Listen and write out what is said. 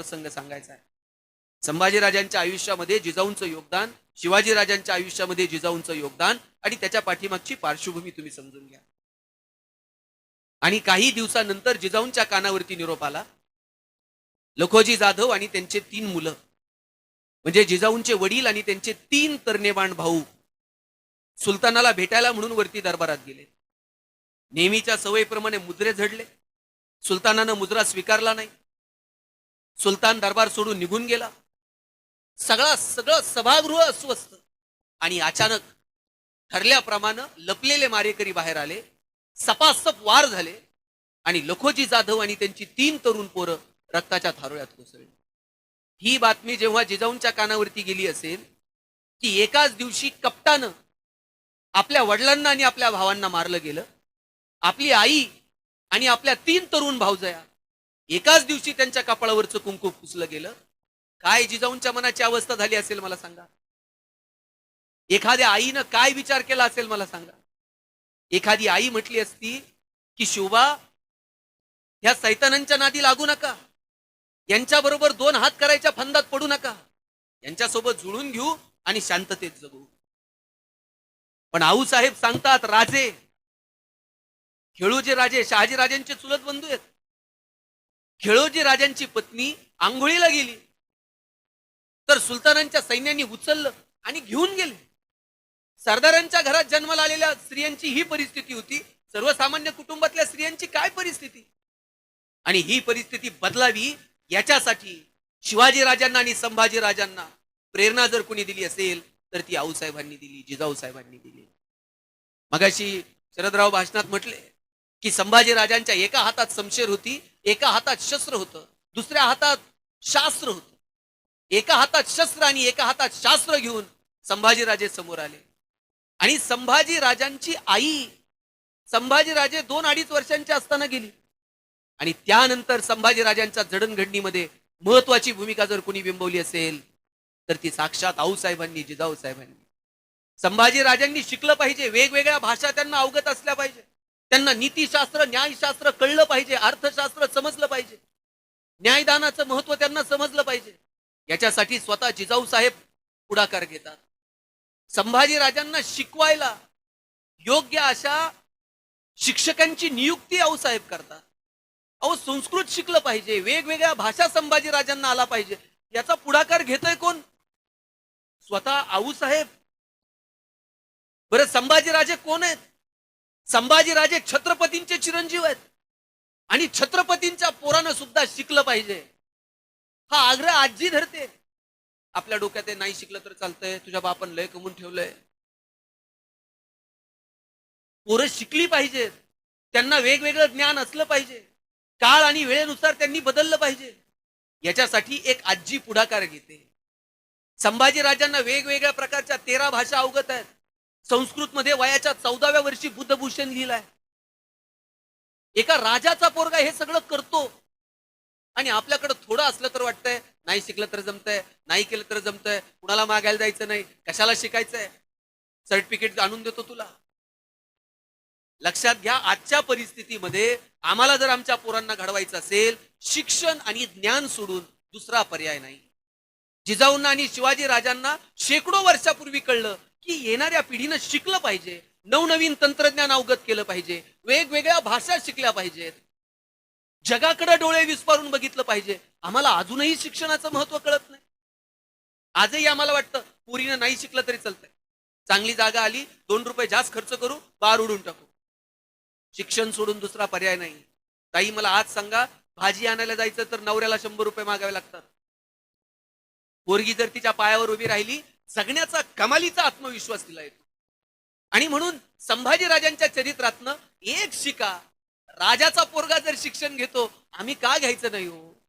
प्रसंग सांगायचा आहे. संभाजीराजांच्या आयुष्यामध्ये जिजाऊंचं योगदान शिवाजीराजांच्या आयुष्यामध्ये जिजाऊंचं योगदान आणि त्याच्या पाठीमागची पार्श्वभूमी तुम्ही समजून घ्या. आणि काही दिवसानंतर जिजाऊंच्या कानावरती निरोप आला. लखोजी जाधव आणि त्यांचे तीन मुलं. म्हणजे जिजाऊंचे वडील आणि त्यांचे तीन तरणेबाण भाऊ सुलतानाला भेटायला म्हणून वरती दरबारात गेले. नेहमीच्या सवयीप्रमाणे मुद्रे झडले. सुलतानानं मुद्रा स्वीकारला नाही. सुलतान दरबार सोडून निघून गेला. सगळा सगळं सभागृह अस्वस्थ. आणि अचानक ठरल्याप्रमाणे लपलेले मारेकरी बाहेर आले. सपासप वार झाले. आणि लखोजी जाधव आणि त्यांची तीन तरुण पोरं रक्ताच्या थारोळ्यात कोसळली. ही बातमी जेव्हा जिजाऊंच्या कानावरती गेली असेल की एकाच दिवशी कपटानं आपल्या वडिलांना आणि आपल्या भावांना मारलं गेलं. आपली आई आणि आपल्या तीन तरुण भावजया एकाच दिवशी त्यांच्या कपाळावरचं कुंकू पुसलं गेलं. काय जिजाऊंच्या मनाची अवस्था झाली असेल मला सांगा. एखाद्या आईनं काय विचार केला असेल मला सांगा. एखादी आई म्हटली असती की शोभा ह्या सैतानांच्या नादी लागू नका. यांच्याबरोबर दोन हात करायच्या फंदात पडू नका. यांच्यासोबत जुळून घेऊ आणि शांततेत जगू. पण आऊसाहेब सांगतात राजे खेळूजे राजे शहाजी राजांचे चुलत बंधू आहेत. खेळोजी राजांची पत्नी आंघोळीला गेली. तर सुलतानांच्या सैन्यांनी उचललं आणि घेऊन गेले. सरदारांच्या घरात जन्माला आलेल्या स्त्रियांची ही परिस्थिती होती. सर्वसामान्य कुटुंबातल्या स्त्रियांची काय परिस्थिती? आणि ही परिस्थिती बदलावी याच्यासाठी शिवाजी राजांना आणि संभाजी राजांना प्रेरणा जर कोणी दिली असेल तर ती आऊसाहेबांनी दिली जिजाऊ साहेबांनी दिली. मगाशी शरदराव भाषणात म्हटले की संभाजी राजांच्या एका हातात समशेर होती एका हातात शस्त्र होतं दुसऱ्या हातात शास्त्र होतं. एका हातात शस्त्र आणि एका हातात शास्त्र घेऊन संभाजीराजे समोर आले. आणि संभाजी राजांची आई संभाजी राजे दोन अडीच वर्षांची असताना गेली. आणि त्यानंतर संभाजी राजांच्या जडणघडणीमध्ये महत्वाची भूमिका जर कोणी बिंबवली असेल तर ती साक्षात आऊसाहेबांनी जिजाऊ साहेबांनी. संभाजी राजांनी शिकलं पाहिजे वेगवेगळ्या भाषा त्यांना अवगत असल्या पाहिजे. त्यांना नीतीशास्त्र न्यायशास्त्र कळलं पाहिजे अर्थशास्त्र समजलं पाहिजे. न्यायदानाचं महत्त्व त्यांना समजलं पाहिजे. याच्यासाठी स्वतः जिजाऊ साहेब पुढाकार घेतात. संभाजी राजांना शिकवायला योग्य अशा शिक्षकांची नियुक्ती आऊसाहेब करतात. अहो संस्कृत शिकलं पाहिजे वेगवेगळ्या भाषा संभाजी राजांना आला पाहिजे. याचा पुढाकार घेतोय कोण? स्वतः आऊसाहेब बरं संभाजीराजे कोण आहेत? संभाजीराजे छत्रपतींचे चिरंजीव आहेत. आणि छत्रपतींच्या पोरानं सुद्धा शिकलं पाहिजे. हा आग्रह आजी धरते. आपल्या डोक्यात हे नाही शिकलं तर चालतंय. तुझ्या बापान लय कमून ठेवलंय. पोरं शिकली पाहिजेत त्यांना वेगवेगळं ज्ञान असलं पाहिजे. काळ आणि वेळेनुसार त्यांनी बदललं पाहिजे. याच्यासाठी एक आजी पुढाकार घेते. संभाजी राजांना वेगवेगळ्या प्रकारच्या तेरा भाषा अवगत आहेत. संस्कृतमध्ये वयाच्या चौदाव्या वर्षी बुद्धभूषण लिहिलाय. एका राजाचा पोरगा हे सगळं करतो. आणि आपल्याकडे थोडं असलं तर वाटतंय नाही शिकलं तर जमतंय नाही केलं तर जमतंय कुणाला मागायला जायचं नाही कशाला शिकायचंय? सर्टिफिकेट आणून देतो तुला. लक्षात घ्या आजच्या परिस्थितीमध्ये आम्हाला जर आमच्या पोरांना घडवायचं असेल शिक्षण आणि ज्ञान सोडून दुसरा पर्याय नाही. जिजाऊंना आणि शिवाजी राजांना शेकडो वर्षापूर्वी कळलं की येणाऱ्या पिढीनं शिकलं पाहिजे नवनवीन तंत्रज्ञान अवगत केलं पाहिजे वेगवेगळ्या भाषा शिकल्या पाहिजेत. जगाकडे डोळे विस्पारून बघितलं पाहिजे. आम्हाला अजूनही शिक्षणाचं महत्त्व कळत नाही. आजही आम्हाला वाटतं पुरीनं नाही शिकलं तरी चालतंय. चांगली जागा आली दोन रुपये जास्त खर्च करू बार उडून टाकू. शिक्षण सोडून दुसरा पर्याय नाही. ताई मला आज सांगा भाजी आणायला जायचं तर नवऱ्याला शंभर रुपये मागावे लागतात. पोरगी जर तिच्या पायावर उभी राहिली जगण्याचा कमालीचा आत्मविश्वास तिला येतो. आणि म्हणून संभाजी राजांच्या चरित्रातनं एक शिका राजाचा पोरगा जर शिक्षण घेतो आम्ही का घ्यायचं नाही हो?